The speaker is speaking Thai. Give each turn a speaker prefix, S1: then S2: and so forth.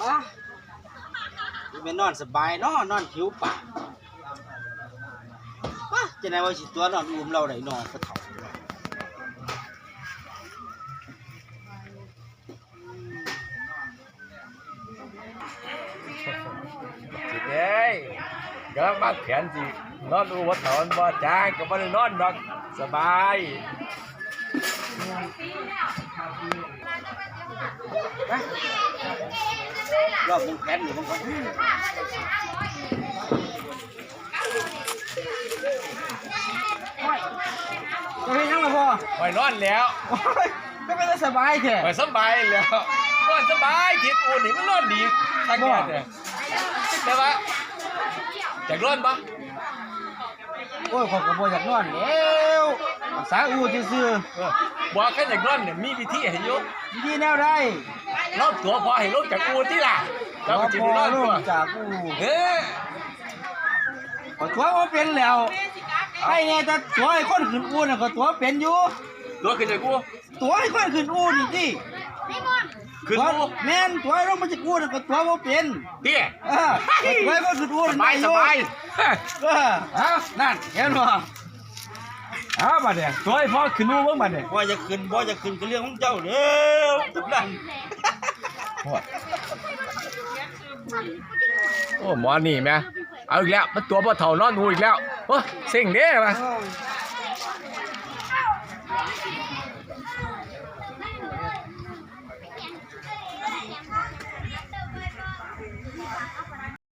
S1: มาไปนอนสบายเนาะนอนผิวปากว้าจะไหนว่าสิตัวนอนอุ้มเราได้นอนกระเถา
S2: สิเด้ยกำลังมาแขนสินอนอูวัดถอนบ่จ้างก็บ่ได้นอนดอกสบาย
S1: รอบมึงแขนอยู่มึงก็จะเป็นยังไงพ่อ
S2: ไปนอนแล้ว
S1: โอ้ยก็เป็นสบายแท้
S2: ไปสบายแล้วนอนสบายทิศอูนี่มันนอนดีทักแก่เนี่ยแต่ว่าอยากนอนปะ
S1: โอ้ยขอยก็บ่อยากนอนแล้ว สาอูซื่อ
S2: เออบอกแค่อยากนอนเนี่ยมีวิธีให้อยุ
S1: ๆวิธีแนวได้
S2: รอบตัวพอให้ลงจากอูที่ล่ะเราก็จะ
S1: พ
S2: ได้นอน
S1: ลู
S2: ตัว
S1: กจากอู
S2: เออ
S1: ขอตัวบ่เป็นแล้วไอ้เนี่ยถ้าตัวให้คนขึ้นอูน่ะก็ตัวเป็นอยู่
S2: ตัวขึ้นจากอู
S1: ตัวให้คนขึ้นอูนี่สิ
S2: ขึ้น
S1: ตัว
S2: อู
S1: แม่นตัวให้ลงมาจากอูน่ะก็ตัวบ่เป็น
S2: เตี้ย
S1: เออตัวให้คนขึ้นอู
S2: ส
S1: น่ะ
S2: บายสบาย
S1: เออเอานั่นเห็นบ่
S2: อ้าวมาเนี่ยตัวให้พ่อขึ้นอูบ้างมาเนี่ย
S1: ว่าจะขึ้นบ่จะขึ้นก็เรื่องของเจ้าเด้อทุกนั่น
S2: โอ้หมอนี่แม่เอาอีกแล้วมันตัวพ่อเฒ่านอนอูอีกแล้วโอ้เซ็งเด้มา